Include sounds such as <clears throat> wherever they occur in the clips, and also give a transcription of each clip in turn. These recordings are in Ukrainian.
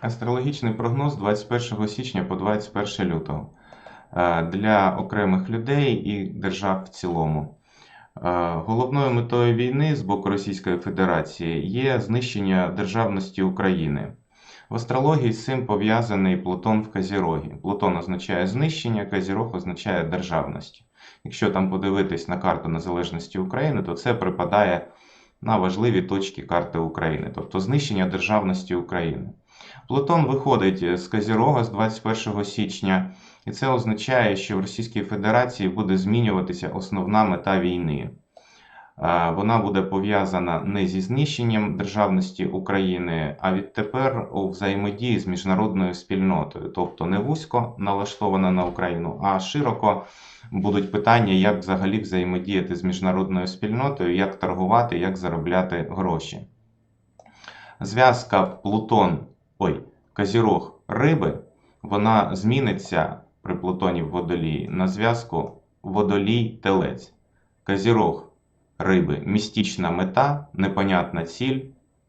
Астрологічний прогноз 21 січня по 21 лютого Е, для окремих людей і держав в цілому. Е, Головною метою війни з боку Російської Федерації є знищення державності України. В астрології з цим пов'язаний Плутон в Казірогі. Плутон означає знищення, Казірог означає державність. Якщо там подивитись на карту незалежності України, то це припадає на важливі точки карти України, тобто знищення державності України. Плутон виходить з Казірога з 21 січня, і це означає, що в Російській Федерації буде змінюватися основна мета війни. Е, Вона буде пов'язана не зі знищенням державності України, а відтепер у взаємодії з міжнародною спільнотою, тобто не вузько налаштована на Україну, а широко будуть питання, як взагалі взаємодіяти з міжнародною спільнотою, як торгувати, як заробляти гроші. Зв'язка Плутон, ой, Казірог Риби, вона зміниться при Плутоні в водолії на зв'язку Водолій-Телець. Казірог Риби містична мета, непонятна ціль.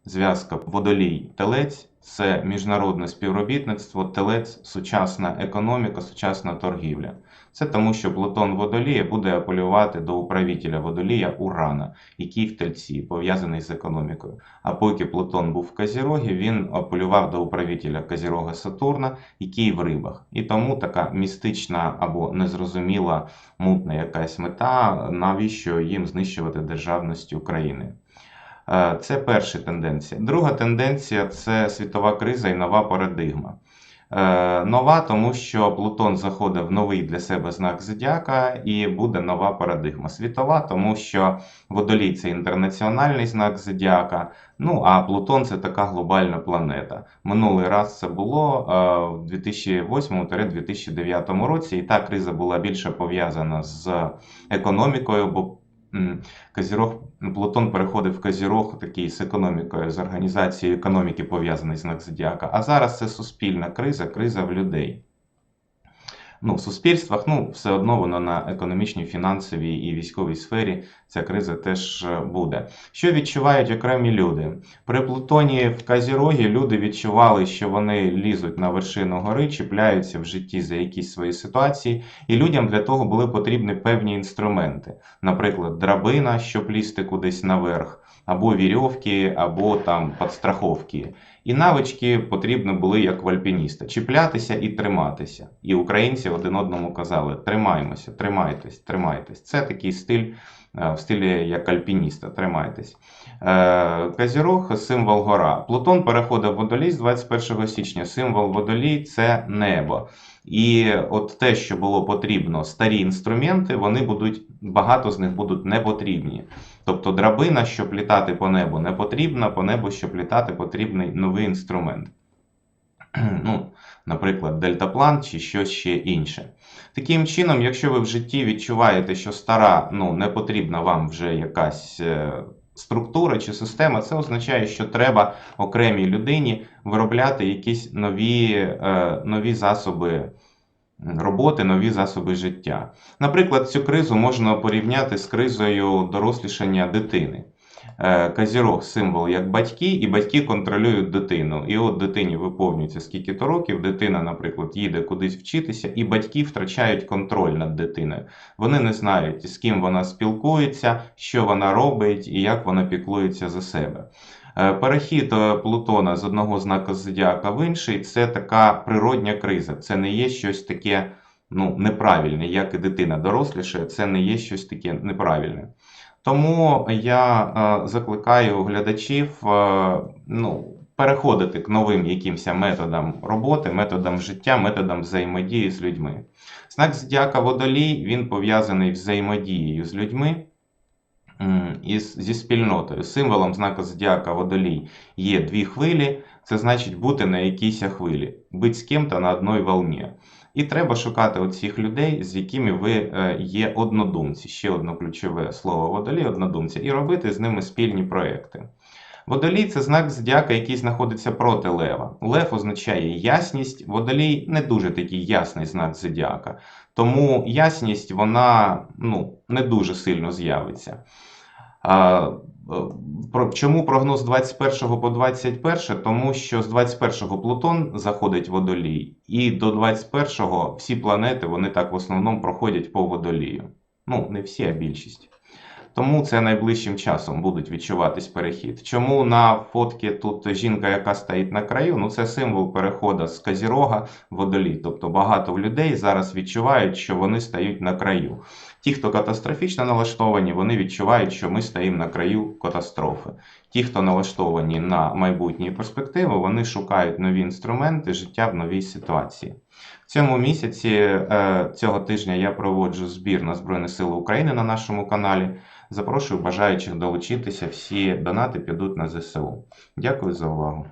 Зв'язка Водолій-Телець це міжнародне співробітництво, телець, сучасна економіка, сучасна торгівля. Це тому, що Плутон Водолія буде апелювати до управителя Водолія Урана, який в тельці пов'язаний з економікою. А поки Плутон був в Казірогі, він апелював до управителя Казірога Сатурна, який в рибах. І тому така містична або незрозуміла мутна якась мета, навіщо їм знищувати державність України. Е, Це перша тенденція. Друга тенденція це світова криза і нова парадигма. Е, Нова, тому що Плутон заходить в новий для себе знак зодіака і буде нова парадигма. Світова, тому що водолій це інтернаціональний знак зодіака. Ну а Плутон це така глобальна планета. Минулий раз це було е, в 2008-2009 році, і та криза була більше пов'язана з економікою, бо Казірог, Плутон переходив в Казірог такий з економікою, з організацією економіки пов'язаний знак зодіака. А зараз це суспільна криза, криза в людей. Ну, в суспільствах, ну, все одно воно на економічній, фінансовій і військовій сфері ця криза теж е, буде. Що відчувають окремі люди? При Плутоні в Казірогі люди відчували, що вони лізуть на вершину гори, чіпляються в житті за якісь свої ситуації, і людям для того були потрібні певні інструменти, наприклад, драбина, щоб лізти кудись наверх, або вірьовки, або там підстраховки. І навички потрібні були як в альпініста чіплятися і триматися. І українці один одному казали: тримаймося, тримайтесь, тримайтесь. Це такий стиль е, в стилі як альпініста. Тримайтесь. Е, Казірог символ гора. Плутон переходив в водолій з 21 січня. Символ водолій це небо. І от те, що було потрібно, старі інструменти, вони будуть багато з них будуть не потрібні. Тобто драбина, щоб літати по небу, не потрібна, по небу, щоб літати, потрібний новий інструмент. <clears throat> Ну, Наприклад, дельтаплан чи щось ще інше. Таким чином, якщо ви в житті відчуваєте, що стара, ну, не потрібна вам вже якась е, структура чи система, це означає, що треба окремій людині виробляти якісь нові, е, нові засоби роботи, нові засоби життя. Наприклад, цю кризу можна порівняти з кризою дорослішання дитини. Е, Казірог символ як батьки, і батьки контролюють дитину. І от дитині виповнюється скільки то років, дитина, наприклад, їде кудись вчитися, і батьки втрачають контроль над дитиною. Вони не знають, з ким вона спілкується, що вона робить і як вона піклується за себе. Е, Перехід е, Плутона з одного знака зодіака в інший це така природня криза. Це не є щось таке ну, неправильне, як і дитина доросліше, це не є щось таке неправильне. Тому я е, закликаю глядачів е, ну, переходити к новим якимось методам роботи, методам життя, методам взаємодії з людьми. Знак зодіака Водолій він пов'язаний взаємодією з людьми і зі спільнотою. Символом знака зодіака Водолій є дві хвилі. Це значить бути на якійсь хвилі, бути з ким-то на одній волні. І треба шукати оцих людей, з якими ви е, є однодумці. Ще одне ключове слово водолій однодумці, і робити з ними спільні проекти. Водолій це знак зодіака, який знаходиться проти лева. Лев означає ясність, водолій не дуже такий ясний знак зодіака. Тому ясність вона ну, не дуже сильно з'явиться. Про- Чому прогноз 21 по 21? Тому що з 21 Плутон заходить в водолій, і до 21 всі планети вони так в основному проходять по водолію. Ну, не всі, а більшість. Тому це найближчим часом будуть відчуватись перехід. Чому на фотці тут жінка, яка стоїть на краю? Ну це символ переходу з Козірога в водолій. Тобто багато людей зараз відчувають, що вони стають на краю. Ті, хто катастрофічно налаштовані, вони відчувають, що ми стоїмо на краю катастрофи. Ті, хто налаштовані на майбутні перспективи, вони шукають нові інструменти життя в новій ситуації. В цьому місяці е, цього тижня я проводжу збір на Збройні Сили України на нашому каналі. Запрошую бажаючих долучитися. Всі донати підуть на ЗСУ. Дякую за увагу.